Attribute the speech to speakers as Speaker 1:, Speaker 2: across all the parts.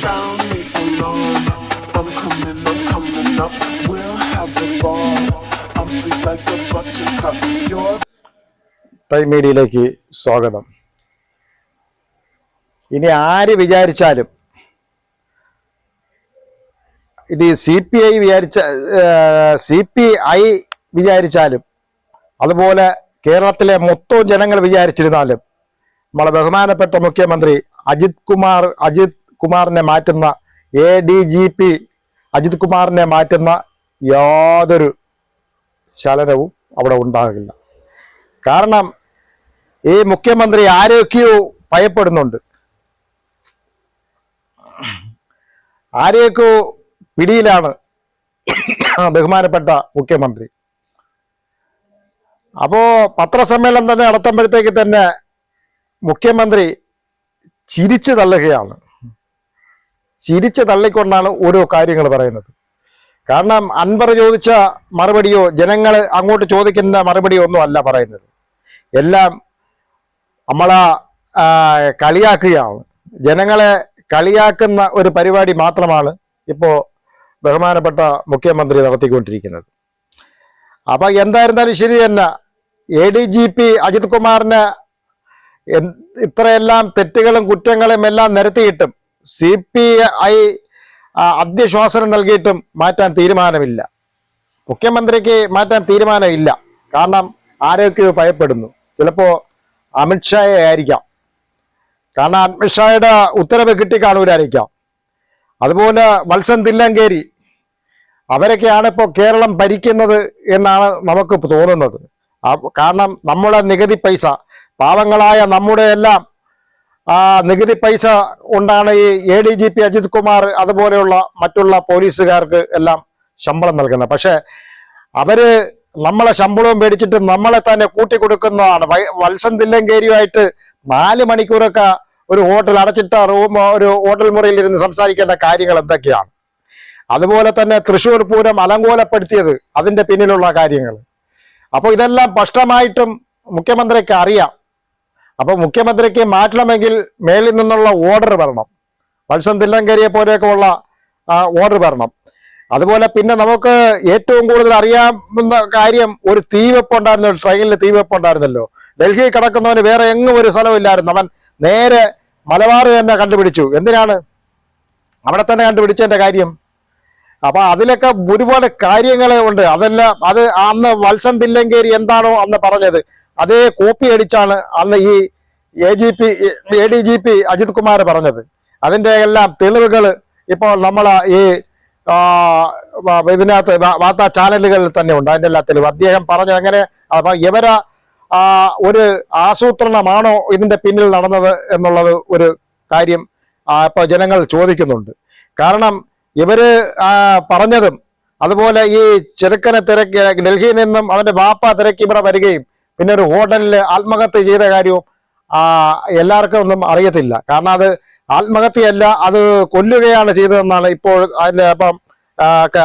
Speaker 1: found me alarm. I'm coming, up, coming up. We'll have a ball. I'm sweet like a buttercup. You're
Speaker 2: Time മീഡിയയിലേക്ക് സ്വാഗതം ഇനി ആര് വിചാരിച്ചാലും ഇനി C P I വിചാരിച്ച C P I വിചാരിച്ചാലും അതുപോലെ കേരളത്തിലെ മൊത്തം ജനങ്ങൾ വിചാരിച്ചിരുന്നാലും നമ്മളെ ബഹുമാനപ്പെട്ട മുഖ്യമന്ത്രി അജിത് കുമാർ അജിത് കുമാറിനെ മാറ്റുന്ന A D G P Ajith കുമാറിനെ മാറ്റുന്ന യാതൊരു ചലനവും അവിടെ ഉണ്ടാകില്ല. കാരണം ഈ മുഖ്യമന്ത്രി ആരെയൊക്കെയോ ഭയപ്പെടുന്നുണ്ട്. ആരെയൊക്കെയോ പിടിയിലാണ് ബഹുമാനപ്പെട്ട മുഖ്യമന്ത്രി. അപ്പോ പത്രസമ്മേളനം തന്നെ നടത്തുമ്പോഴത്തേക്ക് തന്നെ മുഖ്യമന്ത്രി ചിരിച്ചു തള്ളുകയാണ്. ചിരിച്ചു തള്ളിക്കൊണ്ടാണ് ഓരോ കാര്യങ്ങൾ പറയുന്നത്. കാരണം അൻവർ ചോദിച്ച മറുപടിയോ ജനങ്ങൾ അങ്ങോട്ട് ചോദിക്കുന്ന മറുപടിയോ ഒന്നും അല്ല പറയുന്നത്. എല്ലാം നമ്മളെ കളിയാക്കുകയാണ്. ജനങ്ങളെ കളിയാക്കുന്ന ഒരു പരിപാടി മാത്രമാണ് ഇപ്പോൾ ബഹുമാനപ്പെട്ട മുഖ്യമന്ത്രി നടത്തിക്കൊണ്ടിരിക്കുന്നത്. അപ്പൊ എന്തായിരുന്നാലും ശരി തന്നെ A D G P Ajith കുമാറിന് ഇത്രയെല്ലാം തെറ്റുകളും കുറ്റങ്ങളും എല്ലാം നിരത്തിയിട്ടും സി പി ഐ അധ്യശ്വാസനം നൽകിയിട്ടും മാറ്റാൻ തീരുമാനമില്ല. മുഖ്യമന്ത്രിക്ക് മാറ്റാൻ തീരുമാനമില്ല. കാരണം ആരൊക്കെയോ ഭയപ്പെടുന്നു. ചിലപ്പോ അമിത്ഷായെ ആയിരിക്കാം. കാരണം അമിത്ഷായുടെ ഉത്തരവ് കിട്ടിക്കാണൂരായിരിക്കാം. അതുപോലെ വത്സൻ തില്ലങ്കേരി അവരൊക്കെയാണ് ഇപ്പോൾ കേരളം ഭരിക്കുന്നത് എന്നാണ് നമുക്ക് തോന്നുന്നത്. കാരണം നമ്മുടെ നികുതി പൈസ പാവങ്ങളായ നമ്മുടെ എല്ലാം ആ നികുതി പൈസ കൊണ്ടാണ് ഈ A D G P Ajith Kumar അതുപോലെയുള്ള മറ്റുള്ള പോലീസുകാർക്ക് എല്ലാം ശമ്പളം നൽകുന്നത്. പക്ഷെ അവർ നമ്മളെ ശമ്പളവും മേടിച്ചിട്ട് നമ്മളെ തന്നെ കൂട്ടിക്കൊടുക്കുന്നതാണ്. വത്സൻ തില്ലങ്കേരിയുമായിട്ട് നാല് മണിക്കൂറൊക്കെ ഒരു ഹോട്ടൽ അടച്ചിട്ട റൂം ഒരു ഹോട്ടൽ മുറിയിൽ ഇരുന്ന് സംസാരിക്കേണ്ട കാര്യങ്ങൾ എന്തൊക്കെയാണ്? അതുപോലെ തന്നെ തൃശ്ശൂർ പൂരം അലങ്കോലപ്പെടുത്തിയത് അതിന്റെ പിന്നിലുള്ള കാര്യങ്ങൾ. അപ്പോൾ ഇതെല്ലാം സ്പഷ്ടമായിട്ടും മുഖ്യമന്ത്രിക്ക് അറിയാം. അപ്പൊ മുഖ്യമന്ത്രിക്ക് മാറ്റണമെങ്കിൽ മേളിൽ നിന്നുള്ള ഓർഡർ വരണം. വത്സൻ തില്ലങ്കരിയെ പോലെയൊക്കെ ഉള്ള ഓർഡർ വരണം. അതുപോലെ പിന്നെ നമുക്ക് ഏറ്റവും കൂടുതൽ അറിയാവുന്ന കാര്യം ഒരു തീവെപ്പ് ഉണ്ടായിരുന്നു ട്രെയിനിൽ തീവെപ്പ് ഉണ്ടായിരുന്നല്ലോ. ഡൽഹി കിടക്കുന്നവന് വേറെ എങ്ങും ഒരു സ്ഥലമില്ലായിരുന്നു. അവൻ നേരെ മലബാർ തന്നെ കണ്ടുപിടിച്ചു. എന്തിനാണ്? അവിടെ തന്നെ കണ്ടുപിടിച്ചതിന്റെ കാര്യം. അപ്പൊ അതിലൊക്കെ ഒരുപാട് കാര്യങ്ങൾ ഉണ്ട്. അതെല്ലാം അത് അന്ന് വത്സൻ തില്ലങ്കേരി എന്താണോ അന്ന് പറഞ്ഞത്. അതേ കോപ്പി അടിച്ചാണ് അന്ന് ഈ A G P A D G P Ajith Kumar പറഞ്ഞത്. അതിന്റെ എല്ലാം തെളിവുകൾ ഇപ്പോൾ നമ്മൾ ഈ ഇതിനകത്ത് വാർത്താ ചാനലുകളിൽ തന്നെ ഉണ്ട്. അതിന്റെ എല്ലാ തെളിവ്. അദ്ദേഹം പറഞ്ഞത് അങ്ങനെ അപ്പം ഇവര ഒരു ആസൂത്രണമാണോ ഇതിന്റെ പിന്നിൽ നടന്നത് എന്നുള്ളത് ഒരു കാര്യം ഇപ്പോൾ ഇപ്പൊ ജനങ്ങൾ ചോദിക്കുന്നുണ്ട്. കാരണം ഇവർ പറഞ്ഞതും അതുപോലെ ഈ ചെറുക്കനെ തിരക്കി ഡൽഹിയിൽ നിന്നും അവന്റെ വാപ്പ തിരക്കി ഇവിടെ വരികയും പിന്നെ ഒരു ഹോട്ടലിൽ ആത്മഹത്യ ചെയ്ത കാര്യവും എല്ലാവർക്കും ഒന്നും അറിയത്തില്ല. കാരണം അത് ആത്മഹത്യയല്ല അത് കൊല്ലുകയാണ് ചെയ്തതെന്നാണ് ഇപ്പോൾ അതിന്റെ അപ്പം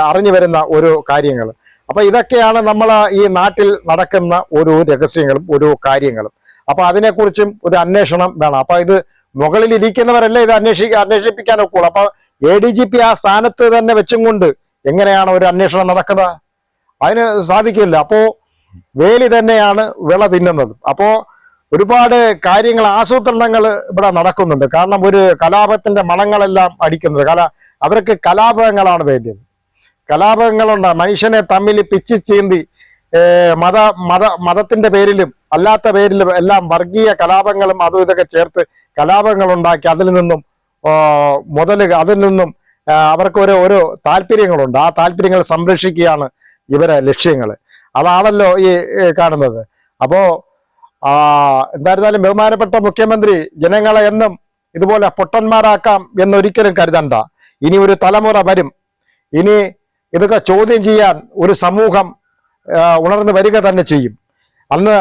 Speaker 2: അറിഞ്ഞു വരുന്ന ഒരു കാര്യങ്ങൾ. അപ്പൊ ഇതൊക്കെയാണ് നമ്മൾ ഈ നാട്ടിൽ നടക്കുന്ന ഒരു രഹസ്യങ്ങളും ഒരു കാര്യങ്ങളും. അപ്പൊ അതിനെക്കുറിച്ചും ഒരു അന്വേഷണം വേണം. അപ്പൊ ഇത് മുകളിൽ ഇരിക്കുന്നവരല്ലേ ഇത് അന്വേഷി അന്വേഷിപ്പിക്കാൻ ഒക്കുള്ളൂ. അപ്പൊ എ ഡി ജി പി ആ സ്ഥാനത്ത് തന്നെ വെച്ചും കൊണ്ട് എങ്ങനെയാണ് ഒരു അന്വേഷണം നടക്കുന്നത്? അതിന് സാധിക്കില്ല. അപ്പോ വേലി തന്നെയാണ് വിള തിന്നുന്നത്. അപ്പോ ഒരുപാട് കാര്യങ്ങൾ ആസൂത്രണങ്ങൾ ഇവിടെ നടക്കുന്നുണ്ട്. കാരണം ഒരു കലാപത്തിന്റെ മണങ്ങളെല്ലാം അടിക്കുന്നത് കല അവർക്ക് കലാപങ്ങളാണ് വേണ്ടത്. കലാപങ്ങളുണ്ട് മനുഷ്യനെ തമ്മിൽ പിച്ചി ചീന്തി മത മത മതത്തിന്റെ പേരിലും അല്ലാത്ത പേരിലും എല്ലാം വർഗീയ കലാപങ്ങളും അതും ഇതൊക്കെ ചേർത്ത് കലാപങ്ങൾ ഉണ്ടാക്കി അതിൽ നിന്നും മുതൽ അതിൽ നിന്നും അവർക്ക് ഓരോ ഓരോ താല്പര്യങ്ങളുണ്ട്. ആ താല്പര്യങ്ങൾ സംരക്ഷിക്കുകയാണ് ഇവരെ ലക്ഷ്യങ്ങൾ അതാണല്ലോ ഈ കാണുന്നത്. അപ്പോ ആ എന്തായിരുന്നാലും ബഹുമാനപ്പെട്ട മുഖ്യമന്ത്രി ജനങ്ങളെ എന്നും ഇതുപോലെ പൊട്ടന്മാരാക്കാം എന്നൊരിക്കലും കരുതണ്ട. ഇനി ഒരു തലമുറ വരും. ഇനി ഇതൊക്കെ ചോദ്യം ചെയ്യാൻ ഒരു സമൂഹം ഉണർന്നു വരിക തന്നെ ചെയ്യും. അന്ന്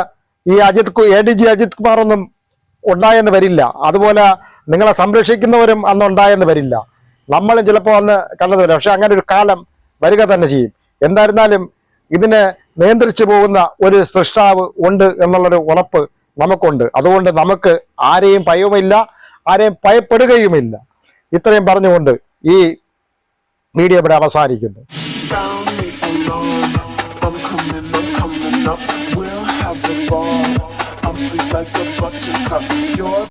Speaker 2: ഈ Ajith A D G Ajith Kumar ഒന്നും ഉണ്ടായെന്ന് വരില്ല. അതുപോലെ നിങ്ങളെ സംരക്ഷിക്കുന്നവരും അന്ന് ഉണ്ടായെന്ന് വരില്ല. നമ്മളും ചിലപ്പോൾ അന്ന് കണ്ടത് വരും. പക്ഷെ അങ്ങനെ ഒരു കാലം വരിക തന്നെ ചെയ്യും. എന്തായിരുന്നാലും ഇതിനെ നിയന്ത്രിച്ചു പോകുന്ന ഒരു സൃഷ്ടാവ് ഉണ്ട് എന്നുള്ളൊരു ഉറപ്പ് നമുക്കുണ്ട്. അതുകൊണ്ട് നമുക്ക് ആരെയും ഭയവുമില്ല ആരെയും ഭയപ്പെടുകയുമില്ല.
Speaker 1: ഇത്രയും പറഞ്ഞുകൊണ്ട് ഈ വീഡിയോ ഇവിടെ അവസാനിക്കുന്നു.